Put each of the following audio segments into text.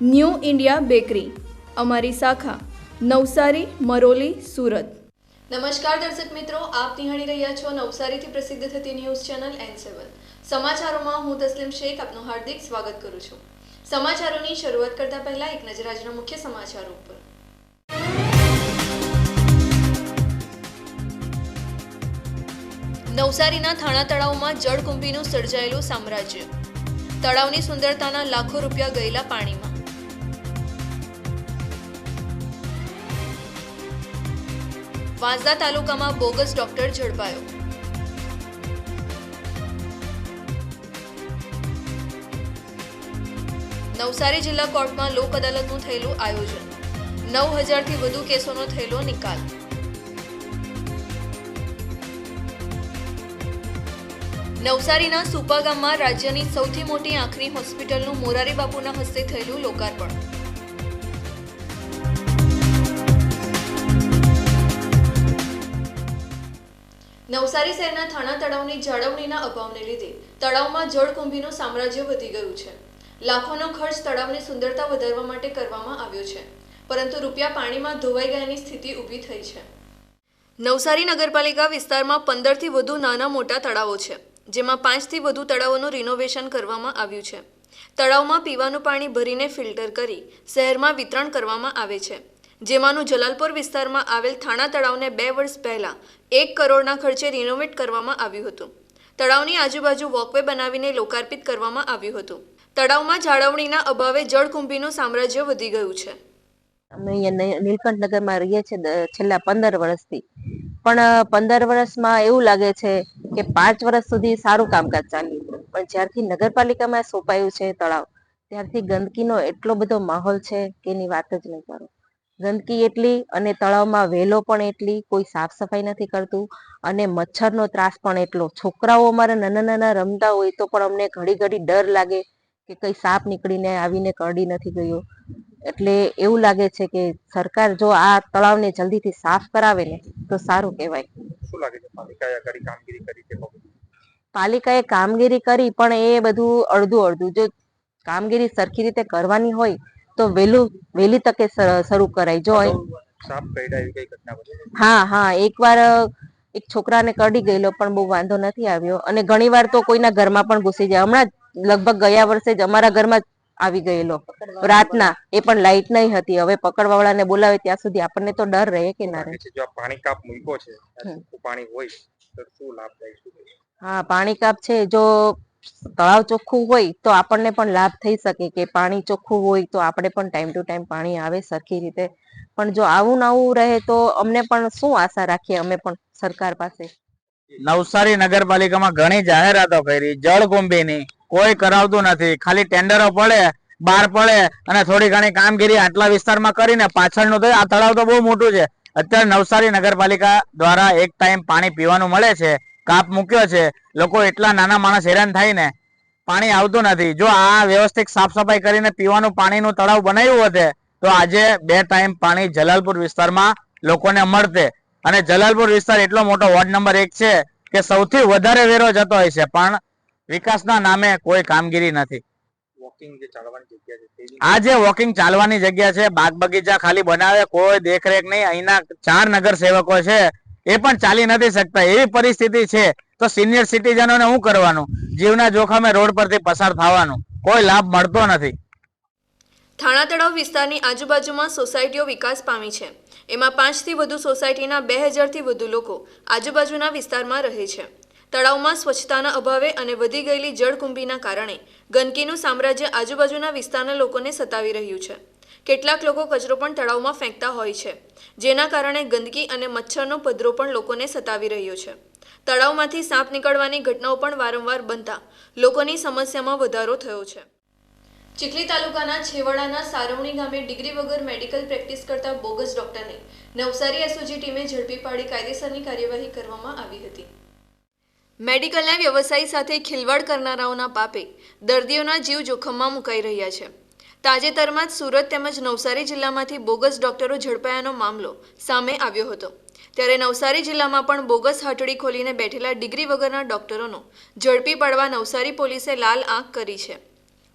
new India bakery, અમારી શાખા, નવસારી, મરોલી, સુરત. નમસ્કાર દર્શક મિત્રો, આપ નિહાળી રહ્યા છો નવસારીથી પ્રસિદ્ધ થતી ન્યૂઝ ચેનલ એન સેવન સમાચારોમાં હું તસ્લીમ શેખ, આપનું હાર્દિક સ્વાગત કરું છું. સમાચારોની શરૂઆત કરતા પહેલા એક નજર આજના મુખ્ય સમાચારો ઉપર. નવસારીના થાણા તળાવમાં જળકુંભીનું સર્જાયેલું સામ્રાજ્ય. તળાવની સુંદરતાના લાખો રૂપિયા ગયેલા પાણીમાં. વાંસદા તાલુકામાં બોગસ ડોક્ટર ઝડપાયો. નવસારી જિલ્લા કોર્ટમાં લોક અદાલતનું થયેલું આયોજન. નવ હજારથી વધુ કેસોનો થયેલો નિકાલ. નવસારીના સુપા ગામમાં રાજ્યની સૌથી મોટી આંખની હોસ્પિટલનું મોરારી બાપુના હસ્તે થયેલું લોકાર્પણ. નવસારી શહેરના થાણા તળાવની જાળવણીના અભાવને લીધે તળાવમાં જળકુંભીનું સામ્રાજ્ય વધી ગયું છે. લાખોનો ખર્ચ તળાવની સુંદરતા વધારવા માટે કરવામાં આવ્યો છે, પરંતુ રૂપિયા પાણીમાં ધોવાઈ ગયાની સ્થિતિ ઊભી થઈ છે. નવસારી નગરપાલિકા વિસ્તારમાં પંદરથી વધુ નાના મોટા તળાવો છે, જેમાં પાંચથી વધુ તળાવોનું રિનોવેશન કરવામાં આવ્યું છે. તળાવમાં પીવાનું પાણી ભરીને ફિલ્ટર કરી શહેરમાં વિતરણ કરવામાં આવે છે. જેમાંનું જલાલપુર વિસ્તારમાં આવેલ થાણા તળાવને બે વર્ષ પહેલા એક કરોડના ખર્ચે રિનોવેટ કરવામાં આવ્યું હતું. તળાવની આજુબાજુ વોકવે બનાવીને લોકાર્પિત કરવામાં આવ્યું હતું. તળાવમાં જાળવણીના અભાવે જળકુંભીનું સામ્રાજ્ય વધી ગયું છે. અમે અહીંયા નીલકંઠનગરમાં નીલકંઠ નગરમાં રહીએ છીએ છેલ્લા પંદર વર્ષથી. પણ પંદર વર્ષમાં એવું લાગે છે કે પાંચ વર્ષ સુધી સારું કામકાજ ચાલ્યું. પણ જ્યારથી નગરપાલિકામાં સોંપાયું છે તળાવ, ત્યારથી ગંદકીનો એટલો બધો માહોલ છે કે એની વાત જ નહીં કરો. ગંદકી એટલી અને તળાવમાં વેલો પણ એટલી કોઈ સાફ સફાઈ નથી કરતું અને મચ્છરનો ત્રાસ પણ એટલો. છોકરાઓ અમારા નાના નાના રમતા હોય તો પણ અમને ઘડી ઘડી ડર લાગે કે કઈ સાપ નીકળીને આવીને કરડી નથી ગયો. એટલે એવું લાગે છે કે સરકાર જો આ તળાવને જલ્દીથી સાફ કરાવે ને તો સારું કહેવાય. શું લાગે છે પાલિકાએ કરી કામગીરી કરી છે પાલિકાએ કામગીરી કરી પણ એ બધું અડધું અડધું. જો કામગીરી સરખી રીતે કરવાની હોય તો વહેલું વહેલી તકે શરૂ કરાય. જો? હા હા એકવાર એક છોકરાને કરડી ગયેલો પણ બહુ વાંધો નથી આવ્યો. અને ઘણી વાર તો કોઈના ઘરમાં પણ ઘૂસી જાય. હમણાં લગભગ ગયા વર્ષે જ અમારા ઘરમાં આવી ગયેલો. રાતના એ પણ લાઈટ નહીં હતી. હવે પકડવાવાળાને બોલાવે ત્યાં સુધી આપણને તો ડર રહે કે ના રહે. જો પાણી કાપ મૂક્યો છે પાણી હોય. તો શું લાભ થાય હા પાણી કાપ છે. જો તળાવ ચોખ્ખું હોય તો આપણને પણ લાભ થઈ શકે કે પાણી ચોખ્ખું હોય તો આપણે પણ ટાઈમ ટુ ટાઈમ પાણી આવે સરખી રીતે. પણ જો આવું નવું રહે તો અમને પણ શું આશા રાખીએ અમે પણ સરકાર પાસે? નવસારી નગરપાલિકામાં ઘણી જાહેરાતો કરી. જળકુંભીની કોઈ કરાવતું નથી. ખાલી ટેન્ડરો પડે બહાર પડે અને થોડી ઘણી કામગીરી આટલા વિસ્તારમાં કરીને પાછળનું તો આ તળાવ તો બહુ મોટું છે. અત્યારે નવસારી નગરપાલિકા દ્વારા એક ટાઈમ પાણી પીવાનું મળે છે. કાપ મૂક્યો છે લોકો એટલા નાના માણસ હેરાન થાય ને પાણી આવતું નથી. જો આ વ્યવસ્થિત સાફ સફાઈ કરીને પીવાનું પાણીનું તળાવ બનાવ્યું હોતે તો આજે બે ટાઈમ પાણી જલાલપુર વિસ્તારમાં લોકોને મળતે. અને જલાલપુર વિસ્તાર એટલો મોટો વોર્ડ નંબર એક છે કે સૌથી વધારે વેરો જતો હોય છે પણ વિકાસના નામે કોઈ કામગીરી નથી. આ જે વોકિંગ ચાલવાની જગ્યા છે બાગ બગીચા ખાલી બનાવે કોઈ દેખરેખ નહીં. અહીંના ચાર નગર સેવકો છે એ પણ ચાલી નથી શકતા. એવી પરિસ્થિતિ છે, તો સિનિયર સિટીઝનોને શું કરવાનું? જીવના જોખમે રોડ પરથી પસાર થવાનું. કોઈ લાભ મળતો નથી. થાણા તળાવ વિસ્તારની આજુબાજુમાં સોસાયટીઓ વિકાસ પામી છે. એમાં પાંચથી વધુ સોસાયટીના બે હજારથી વધુ લોકો આજુબાજુના વિસ્તારમાં રહે છે. તળાવમાં સ્વચ્છતાના અભાવે અને વધી ગયેલી જળકુંભીના કારણે ગંદકીનું સામ્રાજ્ય આજુબાજુના વિસ્તારના લોકોને સતાવી રહ્યું છે. કેટલાક લોકો કચરો પણ તળાવમાં ફેંકતા હોય છે, જેના કારણે ગંદકી અને મચ્છરનો પધરો પણ લોકોને સતાવી રહ્યો છે. તળાવમાંથી સાપ નીકળવાની ઘટનાઓ પણ વારંવાર બનતા લોકોની સમસ્યામાં વધારો થયો છે. ચીખલી તાલુકાના છેવાડાના સારવણી ગામે ડિગ્રી વગર મેડિકલ પ્રેક્ટિસ કરતા બોગસ ડોક્ટરને નવસારી એસઓજી ટીમે ઝડપી પાડી કાયદેસરની કાર્યવાહી કરવામાં આવી હતી. મેડિકલના વ્યવસાય સાથે ખિલવાડ કરનારાઓના પાપે દર્દીઓના જીવ જોખમમાં મુકાઈ રહ્યા છે. તાજેતરમાં જ સુરત તેમજ નવસારી જિલ્લામાંથી બોગસ ડોક્ટરો ઝડપાયાનો મામલો સામે આવ્યો હતો. ત્યારે નવસારી જિલ્લામાં પણ બોગસ હટડી ખોલીને બેઠેલા ડિગ્રી વગરના ડોક્ટરોનો ઝડપી પાડવા નવસારી પોલીસે લાલ આંખ કરી છે.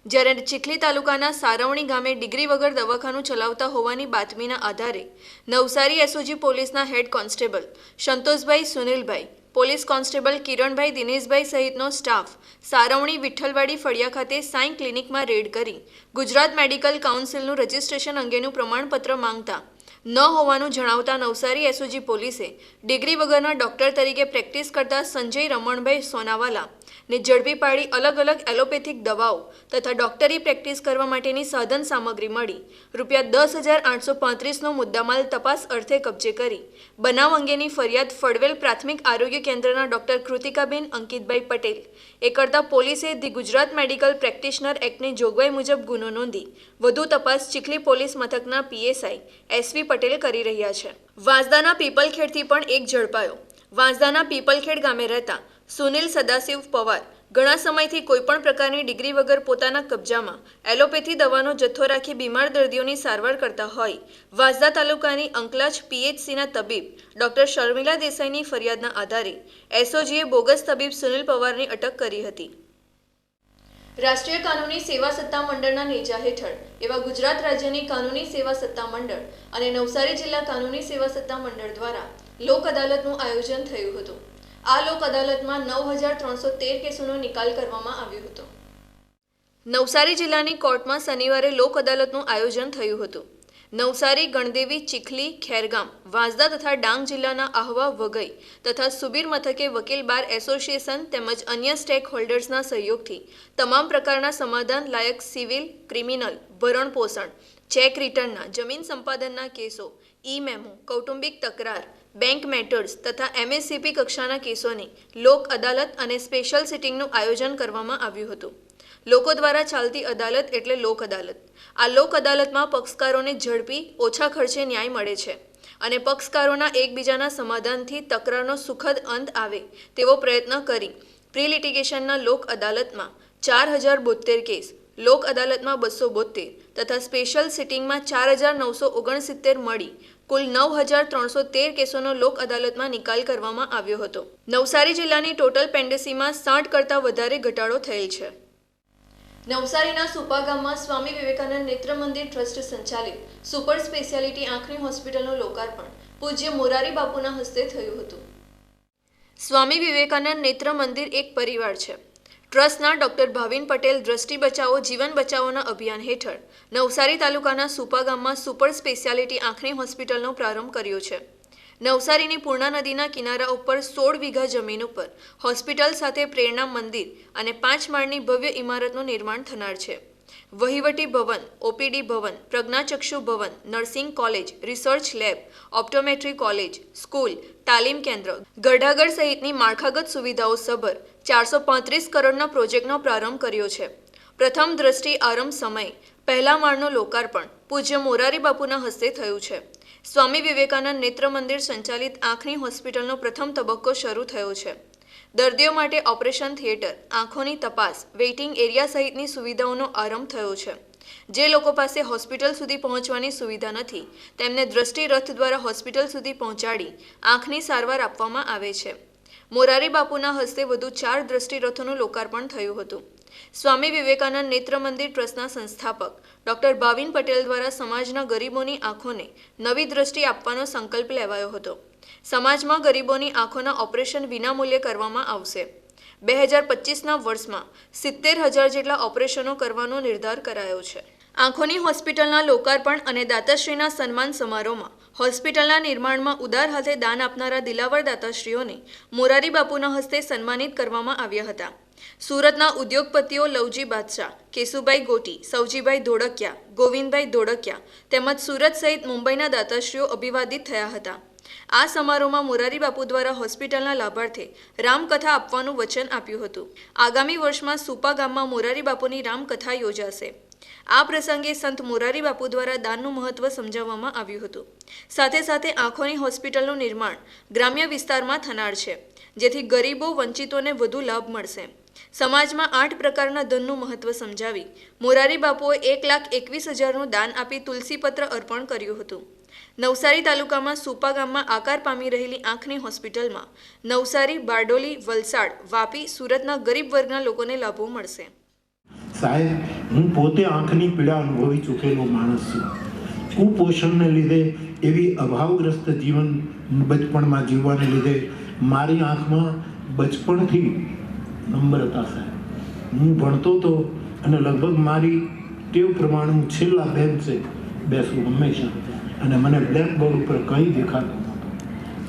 જ્યારે ચીખલી તાલુકાના સારવણી ગામે ડિગ્રી વગર દવાખાનું ચલાવતા હોવાની બાતમીના આધારે નવસારી એસઓજી પોલીસના હેડ કોન્સ્ટેબલ સંતોષભાઈ સુનિલભાઈ પોલીસ કોન્સ્ટેબલ કિરણભાઈ દિનેશભાઈ સહિતનો સ્ટાફ સારવણી વિઠ્ઠલવાડી ફળિયા ખાતે સાંઈ ક્લિનિકમાં રેડ કરી. ગુજરાત મેડિકલ કાઉન્સિલનું રજિસ્ટ્રેશન અંગેનું પ્રમાણપત્ર માંગતા ન હોવાનું જણાવતા નવસારી એસઓજી પોલીસે ડિગ્રી વગરના ડોક્ટર તરીકે પ્રેક્ટિસ કરતા સંજય રમણભાઈ સોનાવાલા ને ઝડપી પાડી અલગ અલગ એલોપેથિક દવાઓ તથા ડોક્ટરી પ્રેક્ટિસ કરવા માટેની સાધન સામગ્રી મળી. રૂપિયા દસ હજાર આઠસો પાંત્રીસનો મુદ્દામાલ તપાસ અર્થે કબજે કરી. બનાવ અંગેની ફરિયાદ ફળવેલ પ્રાથમિક આરોગ્ય કેન્દ્રના ડોક્ટર કૃતિકાબેન અંકિતભાઈ પટેલ. એ કરતા પોલીસે ધી ગુજરાત મેડિકલ પ્રેક્ટિશનર એક્ટની જોગવાઈ મુજબ ગુનો નોંધી. વધુ તપાસ ચીખલી પોલીસ મથકના પીએસઆઈ, એસવી પટેલ કરી રહ્યા છે. વાંસદાના પીપલખેડથી પણ એક ઝડપાયો. વાંસદાના પીપલખેડ ગામે રહેતા સુનિલ સદાશિવ પવાર ઘણા સમયથી કોઈપણ પ્રકારની ડિગ્રી વગર પોતાના કબજામાં એલોપેથી દવાનો જથ્થો રાખી બીમાર દર્દીઓની સારવાર કરતા હોય. વાંસદા તાલુકાની અંકલાજ પીએચસીના તબીબ ડોક્ટર શર્મિલા દેસાઈની ફરિયાદના આધારે એસઓજીએ બોગસ તબીબ સુનિલ પવારની અટક કરી હતી. રાષ્ટ્રીય કાનૂની સેવા સત્તા મંડળના નેજા હેઠળ, એવા ગુજરાત રાજ્યની કાનૂની સેવા સત્તા મંડળ અને નવસારી જિલ્લા કાનૂની સેવા સત્તા મંડળ દ્વારા લોક અદાલતનું આયોજન થયું હતું. આ લોક અદાલતમાં નવ હજાર ત્રણસો તેર કેસોનો નિકાલ કરવામાં આવ્યો હતો. નવસારી જિલ્લાની કોર્ટમાં શનિવારે લોક અદાલતનું આયોજન થયું હતું. નવસારી, ગણદેવી, ચીખલી, ખેરગામ, વાંસદા તથા ડાંગ જિલ્લાના આહવા વગઈ તથા સુબીર મથકે વકીલ બાર એસોસિએશન તેમજ અન્ય સ્ટેક હોલ્ડર્સના સહયોગથી તમામ પ્રકારના સમાધાન લાયક સિવિલ, ક્રિમિનલ ભરણપોષણ ચેક રિટર્નના, જમીન સંપાદનના કેસો ઈ મેમો કૌટુંબિક તકરાર, બેંક મેટર્સ તથા એમએસસીપી કક્ષાના કેસોની લોક અદાલત અને સ્પેશિયલ સિટિંગનું આયોજન કરવામાં આવ્યું હતું. લોકો દ્વારા ચાલતી અદાલત એટલે લોક અદાલત. આ લોક અદાલતમાં પક્ષકારોને ઝડપી, ઓછા ખર્ચે ન્યાય મળે છે અને પક્ષકારોના એકબીજાના સમાધાનથી તકરારનો સુખદ અંત આવે તેવો પ્રયત્ન કરી પ્રી લિટિગેશનના લોક અદાલતમાં ચાર હજાર બોતેર કેસ, લોક અદાલતમાં બસો બોતેર તથા સ્પેશિયલ સિટિંગમાં ચાર હજાર નવસો ઓગણસિત્તેર મળી કુલ નવ હજાર ત્રણસો તેર કેસોનો લોક અદાલતમાં નિકાલ કરવામાં આવ્યો હતો. નવસારી જિલ્લાની ટોટલ પેન્ડસીમાં સાઠ કરતાં વધારે ઘટાડો થયેલ છે. નવસારીના સુપા ગામમાં સ્વામી વિવેકાનંદ નેત્ર મંદિર ટ્રસ્ટ સંચાલિત સુપર સ્પેશિયાલિટી આંખની હોસ્પિટલનું લોકાર્પણ પૂજ્ય મોરારી બાપુના હસ્તે થયું હતું. સ્વામી વિવેકાનંદ નેત્ર મંદિર એક પરિવાર છે. ટ્રસ્ટના ડોક્ટર ભાવિન પટેલ દ્રષ્ટિ બચાવો, જીવન બચાવોના અભિયાન હેઠળ નવસારી તાલુકાના સુપા ગામમાં સુપર સ્પેશિયાલિટી આંખની હોસ્પિટલનો પ્રારંભ કર્યો છે. નવસારીની પૂર્ણા નદીના કિનારા ઉપર સોળ વીઘા જમીન ઉપર હોસ્પિટલ સાથે પ્રેરણા મંદિર અને પાંચ માળની ભવ્ય ઇમારતનું નિર્માણ થનાર છે. વહીવટી ભવન, ઓપીડી ભવન, પ્રજ્ઞાચક્ષુ ભવન, nursing college, research lab, optometry college, school, તાલીમ કેન્દ્ર ગઢાગઢ સહિતની માળખાગત સુવિધાઓ સભર ચારસો પાંત્રીસ કરોડના પ્રોજેક્ટનો પ્રારંભ કર્યો છે. પ્રથમ દ્રષ્ટિ આરંભ સમય, પહેલા માળનું લોકાર્પણ, પૂજ્ય મોરારી બાપુના હસ્તે થયું છે. સ્વામી વિવેકાનંદ નેત્ર મંદિર સંચાલિત આંખની હોસ્પિટલનો પ્રથમ તબક્કો શરૂ થયો છે. દર્દીઓ માટે ઓપરેશન થિયેટર, આંખોની તપાસ, વેઇટિંગ એરિયા સહિતની સુવિધાઓનો આરંભ થયો છે. જે લોકો પાસે હોસ્પિટલ સુધી પહોંચવાની સુવિધા નથી, તેમને દ્રષ્ટિરથ દ્વારા હોસ્પિટલ સુધી પહોંચાડી આંખની સારવાર આપવામાં આવે છે. મોરારી બાપુના હસ્તે વધુ ચાર દ્રષ્ટિરથોનું લોકાર્પણ થયું હતું. સ્વામી વિવેકાનંદ નેત્ર મંદિર ટ્રસ્ટના સંસ્થાપક. ડોક્ટર ભાવિન પટેલ દ્વારા સમાજના ગરીબોની આંખોને નવી દ્રષ્ટિ આપવાનો સંકલ્પ લેવાયો હતો. સમાજમાં ગરીબોની આંખોના ઓપરેશન વિનામૂલ્યે કરવામાં આવશે. બે હજાર પચીસના વર્ષમાં સિત્તેર હજાર જેટલા ઓપરેશનો કરવાનો નિર્ધાર કરાયો છે. આંખોની હોસ્પિટલના લોકાર્પણ અને દાતાશ્રીના સન્માન સમારોહમાં હોસ્પિટલના નિર્માણમાં ઉદાર હાથે દાન આપનારા દિલાવર દાતાશ્રીઓને મોરારી બાપુના હસ્તે સન્માનિત કરવામાં આવ્યા હતા. સુરતના ઉદ્યોગપતિઓ લવજી બાદશાહ, કેશુભાઈ ગોટી સૌજીભાઈ ધોળકિયા, ગોવિંદભાઈ ધોળકિયા તેમજ સુરત સહિત મુંબઈના દાતાશ્રીઓ અભિવાદિત થયા હતા. આ સમારોહમાં મોરારી બાપુ દ્વારા હોસ્પિટલના લાભાર્થે રામકથા આપવાનું વચન આપ્યું હતું. આગામી વર્ષમાં સુપા ગામમાં મોરારી બાપુની રામકથા યોજાશે. આ પ્રસંગે સંત મોરારી બાપુ દ્વારા દાનનું મહત્વ સમજાવવામાં આવ્યું હતું. સાથે સાથે આંખોની હોસ્પિટલનું નિર્માણ ગ્રામ્ય વિસ્તારમાં થનાર છે, જેથી ગરીબો વંચિતોને વધુ લાભ મળશે. સમાજમાં આઠ પ્રકારના ધનનું મહત્વ સમજાવી મોરારી બાપુએ એક લાખ એકવીસ હજારનું દાન આપી તુલસીપત્ર અર્પણ કર્યું હતું. નવસારી તાલુકામાં સુપા ગામમાં આકાર પામી રહેલી આંખની હોસ્પિટલમાં નવસારી, બારડોલી, વલસાડ, વાપી સુરતના ગરીબ વર્ગના લોકોને લાભો મળશે. સાહેબ, હું પોતે આંખની પીડા અનુભવી ચૂકેલો માણસ છું. કુપોષણને લીધે એવી અભાવગ્રસ્ત જીવન બચપણમાં જીવવાને લીધે મારી આંખમાં બચપણથી નંબર સાહેબ. હું ભણતો હતો અને લગભગ મારી ટેવ પ્રમાણે હું છેલ્લા બેન્ચે બેસું હંમેશા. અને મને બ્લેકબોર્ડ ઉપર કંઈ દેખાતું નહોતું.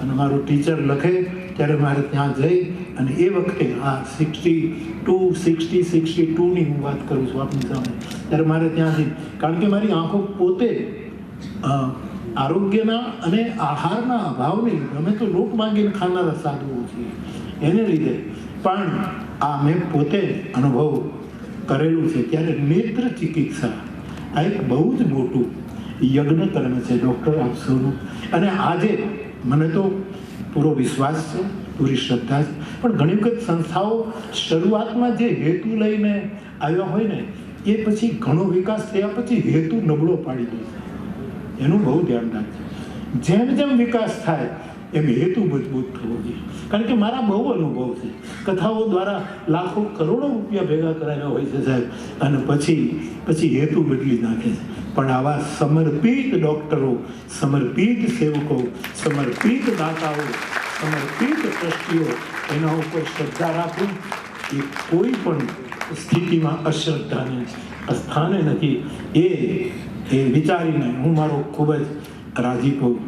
અને મારું ટીચર લખે ત્યારે મારે ત્યાં જઈ અને એ વખતે આ સિક્સટી ટુ સિક્સટી સિક્સટી ટુની હું વાત કરું છું આપની સામે. ત્યારે મારે ત્યાંથી, કારણ કે મારી આંખો પોતે આરોગ્યના અને આહારના અભાવને અમે તો લોટ માંગીને ખાનારા સાધુઓ છીએ. એને લીધે પણ આ મેં પોતે અનુભવ કરેલું છે. ત્યારે નેત્ર ચિકિત્સા આ એક બહુ જ મોટું યજ્ઞ કર્મ છે ડૉક્ટર આપ અને આજે મને તો પૂરો વિશ્વાસ છે, પૂરી શ્રદ્ધા છે. પણ ઘણી વખત સંસ્થાઓ શરૂઆતમાં જે હેતુ લઈને આવ્યા હોય ને, એ પછી ઘણો વિકાસ થયા પછી હેતુ નબળો પાડી દે એનું બહુ ધ્યાન રાખજો. જેમ જેમ વિકાસ થાય એમ હેતુ મજબૂત થવો જોઈએ. કારણ કે મારા બહુ અનુભવ છે. કથાઓ દ્વારા લાખો કરોડો રૂપિયા ભેગા કરાવ્યા હોય છે સાહેબ. અને પછી પછી હેતુ બદલી નાખે છે. પણ આવા સમર્પિત ડૉક્ટરો, સમર્પિત સેવકો, સમર્પિત દાતાઓ, સમર્પિત ટ્રસ્ટીઓ, એના ઉપર શ્રદ્ધા રાખવી એ કોઈ પણ સ્થિતિમાં અશ્રદ્ધાને સ્થાને નથી. એ એ વિચારીને હું મારો ખૂબ જ રાજીપો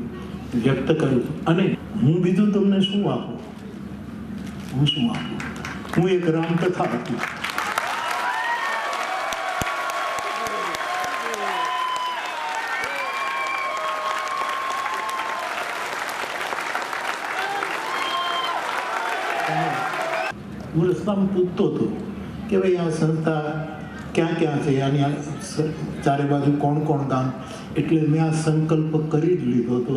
વ્યક્ત કરું અને હું બીજું તમને શું આપું? હું શું આપું? હું એક રામકથા હતી હું રસ્તામાં પૂછતો હતો કે ભાઈ આ સંસ્થા ક્યાં ક્યાં છે? આની ચારે બાજુ કોણ કોણ ગામ? એટલે મેં આ સંકલ્પ કરી જ લીધો હતો.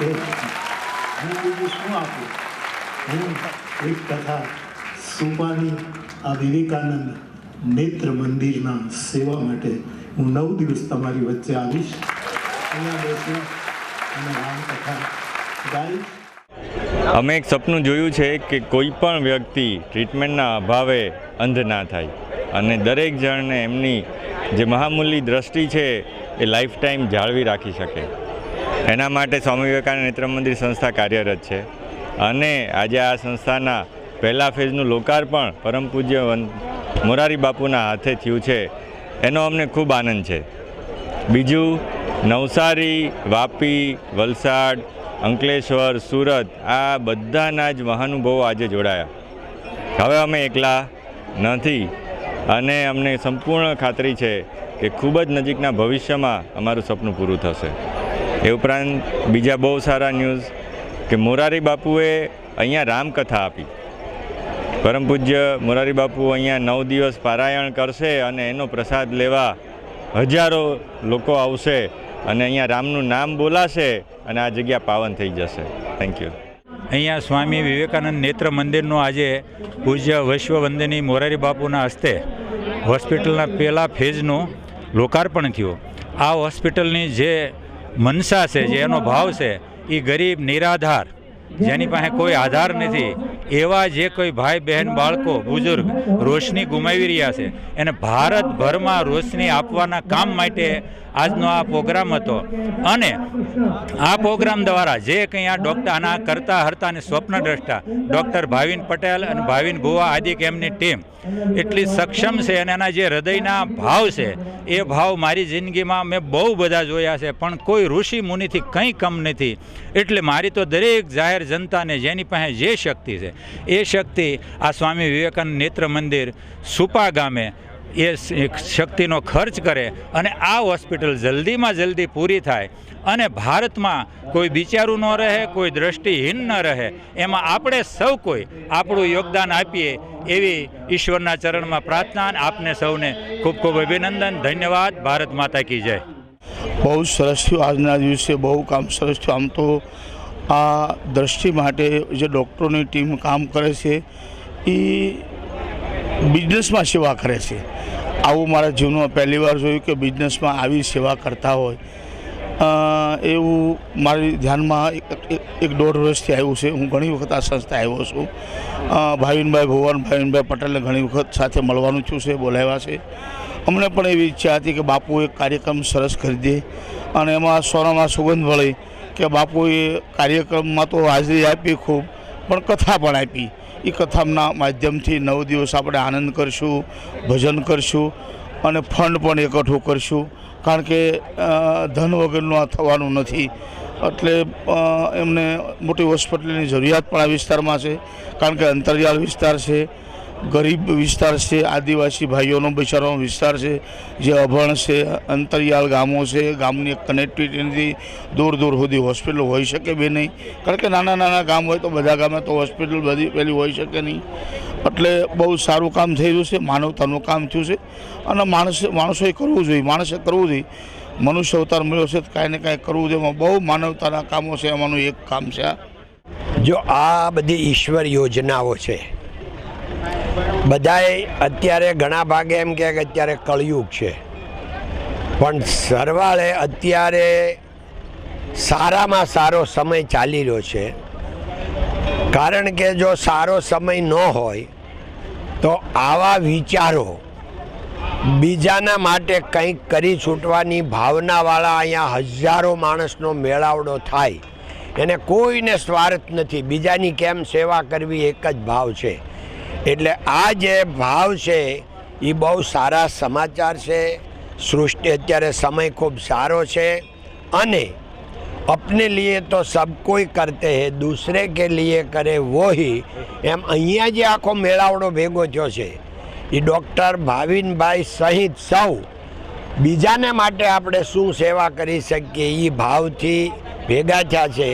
હું બીજું વિવેકાનંદ નેત્ર મંદિરના સેવા માટે હું નવ દિવસ તમારી વચ્ચે આવીશ. અમે એક સપનું જોયું છે કે કોઈ પણ વ્યક્તિ ટ્રીટમેન્ટના અભાવે અંધ ના થાય અને દરેક જણને એમની જે મહામૂલી દ્રષ્ટિ છે એ લાઈફ ટાઈમ જાળવી રાખી શકે. એના માટે સ્વામી વિવેકાનંદ નેત્ર મંદિર સંસ્થા કાર્યરત છે. અને આજે આ સંસ્થાના પહેલા ફેઝનું લોકાર્પણ પરમ પૂજ્ય મોરારી બાપુના હાથે થયું છે. એનો અમને ખૂબ આનંદ છે. બીજું, નવસારી, વાપી, વલસાડ, અંકલેશ્વર, સુરત આ બધાના જ મહાનુભવો આજે જોડાયા. હવે અમે એકલા નથી અને અમને સંપૂર્ણ ખાતરી છે કે ખૂબ જ નજીકના ભવિષ્યમાં અમારું સપનું પૂરું થશે. એ ઉપરાંત બીજા બહુ સારા ન્યૂઝ કે મોરારી બાપુએ અહીંયા રામકથા આપી. પરમ પૂજ્ય મોરારી બાપુ અહીંયા નવ દિવસ પારાયણ કરશે અને એનો પ્રસાદ લેવા હજારો લોકો આવશે અને અહીંયા રામનું નામ બોલાશે અને આ જગ્યા પાવન થઈ જશે. થેન્ક યુ અહીંયા સ્વામી વિવેકાનંદ નેત્ર મંદિરનું આજે પૂજ્ય વિશ્વવંદની મોરારી બાપુના હસ્તે હોસ્પિટલના પહેલાં ફેઝનું લોકાર્પણ થયું. આ હોસ્પિટલની જે મનસા છે જે એનો ભાવ છે એ ગરીબ નિરાધાર. જેની પાસે કોઈ આધાર નથી. એવા જે કોઈ ભાઈ બહેન બાળકો બુઝુર્ગ રોશની ગુમાવી રહ્યા છે. એને ભારતભરમાં રોશની આપવાના કામ માટે આજનો આ પ્રોગ્રામ હતો. અને આ પ્રોગ્રામ દ્વારા જે કંઈ આ ડૉક્ટર આના કરતા હરતા અને સ્વપ્નદ્રષ્ટા ડૉક્ટર ભાવિન પટેલ અને ભાવિન ભુવા આદિક એમની ટીમ એટલી સક્ષમ છે અને એના જે હૃદયના ભાવ છે, એ ભાવ મારી જિંદગીમાં મેં બહુ બધા જોયા છે, પણ કોઈ ઋષિ મુનિથી કંઈ કમ નથી. એટલે મારી તો દરેક જાહેર જનતાને જેની પાસે જે શક્તિ છે, એ શક્તિ આ સ્વામી વિવેકાનંદ નેત્ર મંદિર સુપા ગામે એ શક્તિનો ખર્ચ કરે અને આ હોસ્પિટલ જલ્દીમાં જલ્દી પૂરી થાય અને ભારતમાં કોઈ બિચારું ન રહે, કોઈ દ્રષ્ટિહીન ન રહે, એમાં આપણે સૌ કોઈ આપણું યોગદાન આપીએ એવી ઈશ્વરના ચરણમાં પ્રાર્થના આપને સૌને ખૂબ ખૂબ અભિનંદન, ધન્યવાદ, ભારત માતા કી જય. બહુ સરસ થયું આજના દિવસે, બહુ કામ સરસ થયું. આમ તો આ દ્રષ્ટિ માટે જે ડૉક્ટરોની ટીમ કામ કરે છે એ બિઝનેસમાં સેવા કરે છે. આવું મારા જીવનમાં પહેલી વાર જોયું કે બિઝનેસમાં આવી સેવા કરતા હોય. એવું મારી ધ્યાનમાં એક- દોઢ વર્ષથી આવ્યું છે. હું ઘણી વખત આ સંસ્થા આવ્યો છું. ભાવિનભાઈ ભુવન, ભાવિનભાઈ પટેલને ઘણી વખત સાથે મળવાનું થયું છે, બોલાવ્યા છે. અમને પણ એવી ઈચ્છા હતી કે બાપુ એક કાર્યક્રમ સરસ કરી દે. અને એમાં સોનામાં સુગંધ વળી કે બાપુએ કાર્યક્રમમાં તો હાજરી આપી ખૂબ, પણ કથા પણ આપી. એ કથાના માધ્યમથી નવ દિવસ આપણે આનંદ કરશું, ભજન કરશું અને ફંડ પણ એકઠું કરશું. કારણ કે ધન વગરનું આ થવાનું નથી. એટલે એમને મોટી હોસ્પિટલની જરૂરિયાત પણ આ વિસ્તારમાં છે. કારણ કે અંતરિયાળ વિસ્તાર છે. ગરીબ વિસ્તાર છે, આદિવાસી ભાઈઓનો બિચારાનો વિસ્તાર છે, જે અભણ છે, અંતરિયાળ ગામો છે, ગામની કનેક્ટિવિટી નથી દૂર દૂર સુધી હોસ્પિટલ હોઈ શકે બી નહીં. કારણ કે નાના નાના ગામ હોય તો બધા ગામે તો હોસ્પિટલ બધી પહેલી હોઈ શકે નહીં. એટલે બહુ સારું કામ થઈ રહ્યું છે, માનવતાનું કામ થયું છે. અને માણસ, માણસોએ કરવું જોઈએ, માણસે કરવું જોઈએ. મનુષ્ય અવતાર મળ્યો છે કાંઈ ને કાંઈ કરવું જોઈએ. બહુ માનવતાના કામો છે, એમાંનું એક કામ છે જો આ બધી ઈશ્વર યોજનાઓ છે બધાએ અત્યારે ઘણા ભાગે એમ કહે કે અત્યારે કળયુગ છે. પણ સરવાળે અત્યારે સારામાં સારો સમય ચાલી રહ્યો છે. કારણ કે જો સારો સમય ન હોય, તો આવા વિચારો બીજાના માટે કંઈક કરી છૂટવાની ભાવનાવાળા અહીંયા હજારો માણસનો મેળાવડો થાય. એને કોઈને સ્વાર્થ નથી. બીજાની કેમ સેવા કરવી એક જ ભાવ છે. એટલે આ જે ભાવ છે એ બહુ સારા સમાચાર છે. સૃષ્ટિ અત્યારે સમય ખૂબ સારો છે. અને અપને લીએ તો સબ કોઈ કરતે હે, દૂસરે કે લીએ કરે વોહી, એમ અહીંયા જે આખો મેળાવડો ભેગો થયો છે એ ડૉક્ટર ભાવિનભાઈ સહિત સૌ બીજાને માટે આપણે શું સેવા કરી શકીએ એ ભાવથી ભેગા થયા છે.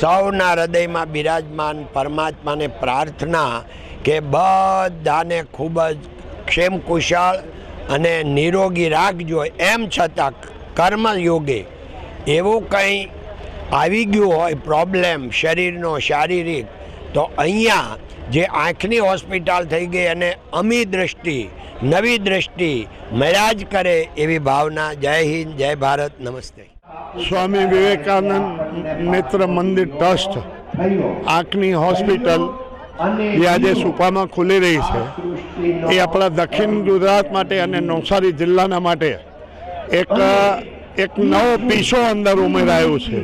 સૌના હૃદયમાં બિરાજમાન પરમાત્માને પ્રાર્થના કે બધાને ખૂબ જ ક્ષેમ કુશળ અને નિરોગી રાખજો. એમ છતાં કર્મયોગે એવું કંઈ આવી ગયું હોય પ્રોબ્લેમ શરીરનો, શારીરિક, તો અહીંયા જે આંખની હોસ્પિટલ થઈ ગઈ અને અમી દ્રષ્ટિ, નવી દ્રષ્ટિ મળ્યા જ કરે એવી ભાવના. જય હિન્દ, જય ભારત, નમસ્તે. સ્વામી વિવેકાનંદ નેત્ર મંદિર ટ્રસ્ટ આંખની હોસ્પિટલ જે આજે સુપામાં ખુલી રહી છે. એ આપણા દક્ષિણ ગુજરાત માટે અને નવસારી જિલ્લાના માટે એક એક નવો પીસો અંદર ઉમેરાયો છે.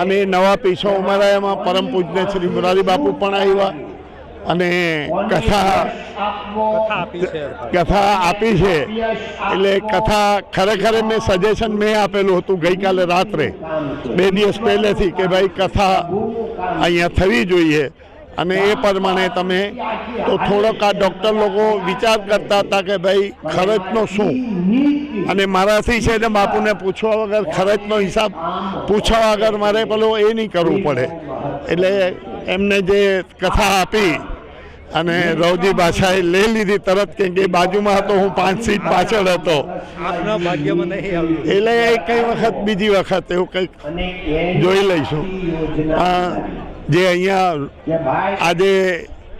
અને એ નવા પીસો ઉમેરાયામાં પરમ પૂજ્ય શ્રી મુરારી બાપુ પણ આવ્યા અને કથા કથા આપી છે. એટલે કથા ખરેખર મેં સજેશન મેં આપેલું હતું ગઈકાલે રાત્રે. બે દિવસ પહેલેથી કે ભાઈ કથા અહીંયા થવી જોઈએ. અને એ પ્રમાણે તમે તો થોડોક આ ડૉક્ટર લોકો વિચાર કરતા હતા કે ભાઈ ખર્ચનો શું? અને મારાથી છે ને બાપુને પૂછવા વગર ખર્ચનો હિસાબ પૂછવા વગર મારે પેલું એ નહીં કરવું પડે. એટલે એમને જે કથા આપી અને રવજી બાદશાહે લઈ લીધી તરત કેમ કે બાજુમાં હતો હું પાંચ સીટ પાછળ હતો. એટલે એ કઈ વખત બીજી વખત એવું કંઈક જોઈ લઈશું. જે અહીંયા આજે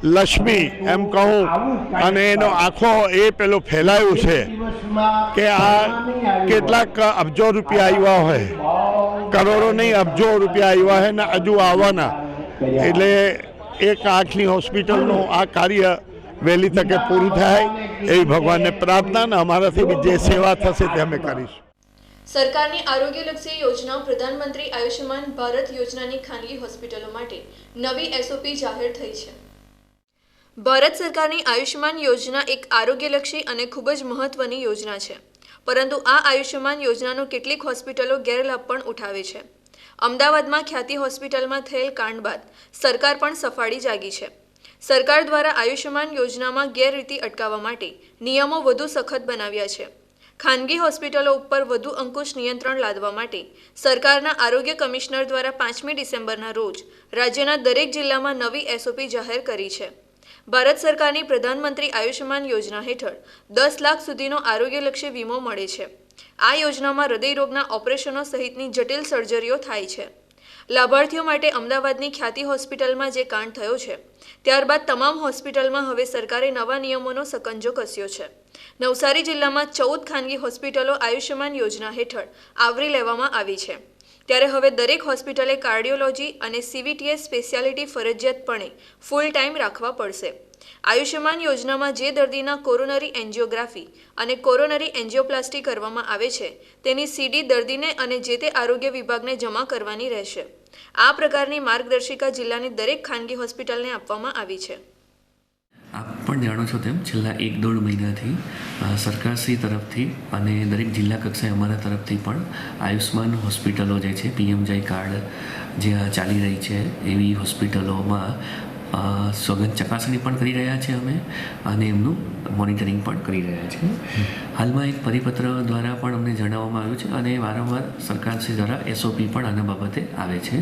લક્ષ્મી એમ કહું અને એનો આખો એ પેલો ફેલાયું છે કે આ કેટલાક અબજો રૂપિયા આવ્યા હોય. કરોડો નહીં અબજો રૂપિયા આવ્યા હોય ને હજુ આવવાના. એટલે એક આંખની હોસ્પિટલનું આ કાર્ય વહેલી તકે પૂરું થાય. એવી ભગવાનને પ્રાર્થના અને અમારાથી જે સેવા થશે તે અમે કરીશું. સરકારની આરોગ્યલક્ષી યોજના પ્રધાનમંત્રી આયુષ્યમાન ભારત યોજનાની ખાનગી હોસ્પિટલો માટે નવી એસઓપી જાહેર થઈ છે. ભારત સરકારની આયુષ્યમાન યોજના એક આરોગ્યલક્ષી અને ખૂબ જ મહત્વની યોજના છે. પરંતુ આ આયુષ્યમાન યોજનાનો કેટલીક હોસ્પિટલો ગેરલાભ પણ ઉઠાવે છે. અમદાવાદમાં ખ્યાતિ હોસ્પિટલમાં થયેલ કાંડ બાદ સરકાર પણ સફાળી જાગી છે. સરકાર દ્વારા આયુષ્યમાન યોજનામાં ગેરરીતિ અટકાવવા માટે નિયમો વધુ સખત બનાવ્યા છે. ખાનગી હોસ્પિટલો ઉપર વધુ અંકુશ નિયંત્રણ લાદવા માટે સરકારના આરોગ્ય કમિશનર દ્વારા પાંચમી ડિસેમ્બરના રોજ રાજ્યના દરેક જિલ્લામાં નવી એસઓપી જાહેર કરી છે. ભારત સરકારની પ્રધાનમંત્રી આયુષ્યમાન યોજના હેઠળ દસ લાખ સુધીનો આરોગ્યલક્ષી વીમો મળે છે. આ યોજનામાં હૃદયરોગના ઓપરેશનો સહિતની જટિલ સર્જરીઓ થાય છે. લાભાર્થીઓ માટે અમદાવાદની ખ્યાતિ હોસ્પિટલમાં જે કાંડ થયો છે, ત્યારબાદ તમામ હોસ્પિટલમાં હવે સરકારે નવા નિયમોનો સકંજો કસ્યો છે. નવસારી જિલ્લામાં ચૌદ ખાનગી હોસ્પિટલો આયુષ્યમાન યોજના હેઠળ આવરી લેવામાં આવી છે. ત્યારે હવે દરેક હોસ્પિટલે કાર્ડિયોલોજી અને સીવીટીએસ સ્પેશિયાલિટી ફરજિયાતપણે ફૂલ ટાઈમ રાખવા પડશે. આયુષ્યમાન યોજનામાં જે દર્દીના કોરોનરી એન્જિયોગ્રાફી અને કોરોનરી એન્જિયોપ્લાસ્ટી કરવામાં આવે છે, તેની સીડી દર્દીને અને જે તે આરોગ્ય વિભાગને જમા કરવાની રહેશે. આ પ્રકારની માર્ગદર્શિકા જિલ્લાની દરેક ખાનગી હોસ્પિટલને આપવામાં આવી છે. આપ પણ જાણો છો તેમ છેલ્લા એક દોઢ મહિનાથી સરકારશ્રી તરફથી અને દરેક જિલ્લા કક્ષાએ અમારા તરફથી પણ આયુષ્માન હોસ્પિટલો જે છે પીએમજય કાર્ડ જે ચાલી રહી છે, એવી હોસ્પિટલોમાં સઘન ચકાસણી પણ કરી રહ્યા છે અમે અને એમનું મોનિટરિંગ પણ કરી રહ્યા છે. હાલમાં એક પરિપત્ર દ્વારા પણ અમને જણાવવામાં આવ્યું છે અને વારંવાર સરકારશ્રી દ્વારા એસઓપી પણ આના બાબતે આવે છે.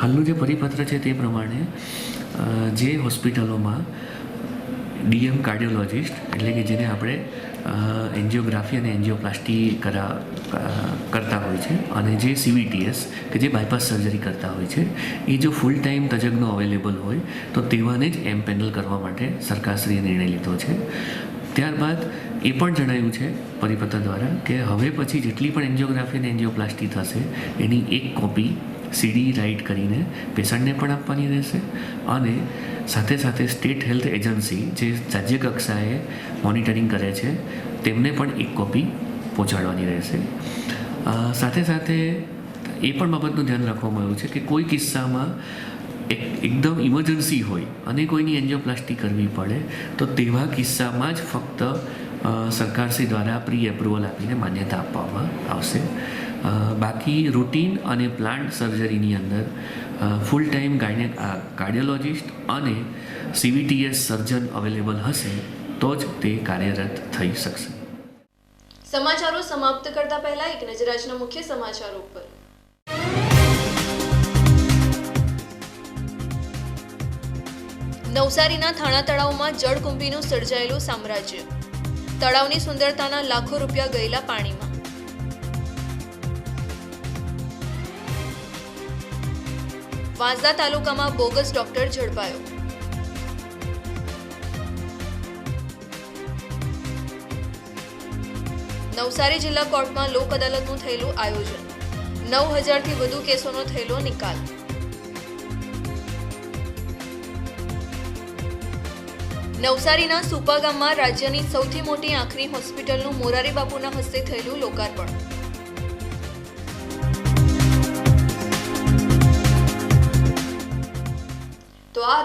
હાલનું જે પરિપત્ર છે તે પ્રમાણે જે હોસ્પિટલોમાં ડીએમ કાર્ડિયોલોજિસ્ટ, એટલે કે જેને આપણે એન્જિયોગ્રાફી અને એન્જિયોપ્લાસ્ટી કરા કરતા હોય છે. અને જે સીવીટીએસ કે જે બાયપાસ સર્જરી કરતા હોય છે, એ જો ફૂલ ટાઈમ તજજ્ઞો અવેલેબલ હોય, તો તેવાને જ એમ પેનલ કરવા માટે સરકારશ્રીએ નિર્ણય લીધો છે. ત્યારબાદ એ પણ જણાવ્યું છે પરિપત્ર દ્વારા કે હવે પછી જેટલી પણ એન્જિયોગ્રાફી અને એન્જિયોપ્લાસ્ટી થશે, એની એક કોપી સીડી રાઇટ કરીને પેશન્ટને પણ આપવાની રહેશે અને સાથે સાથે સ્ટેટ હેલ્થ એજન્સી જે રાજ્ય કક્ષાએ મોનિટરિંગ કરે છે, તેમને પણ એક કોપી પહોંચાડવાની રહેશે. સાથે સાથે એ પણ બાબતનું ધ્યાન રાખવામાં આવ્યું છે કે કોઈ કિસ્સામાં એક એકદમ ઇમરજન્સી હોય અને કોઈની એન્જિયોપ્લાસ્ટી કરવી પડે, તો તેવા કિસ્સામાં જ ફક્ત સરકારશ્રી દ્વારા પ્રી એપ્રુવલ આપીને માન્યતા આપવામાં આવશે. બાકી રૂટીન અને પ્લાન્ટ સર્જરીની અંદર ફૂલ ટાઈમ ગાયને કાર્ડિયોલોજિસ્ટ અને સીવીટીએસ સર્જન અવેલેબલ હશે, તો જ તે કાર્યરત થઈ શકશે. સમાચારો સમાપ્ત કરતા પહેલા એક નજર આજના મુખ્ય સમાચારો ઉપર. નવસારીના થાણા તળાવમાં જળકુંભીનું સર્જાયેલું સામ્રાજ્ય. તળાવની સુંદરતાના લાખો રૂપિયા ગયેલા પાણીમાં. વાંસદા તાલુકામાં બોગસ ડોક્ટર ઝડપાયો. નવસારી જિલ્લા કોર્ટમાં લોક અદાલતનું થયેલું આયોજન. નવ હજારથી વધુ કેસોનો થયેલો નિકાલ. નવસારીના સુપા ગામમાં રાજ્યની સૌથી મોટી આંખની હોસ્પિટલનું મોરારી બાપુના હસ્તે થયેલું લોકાર્પણ.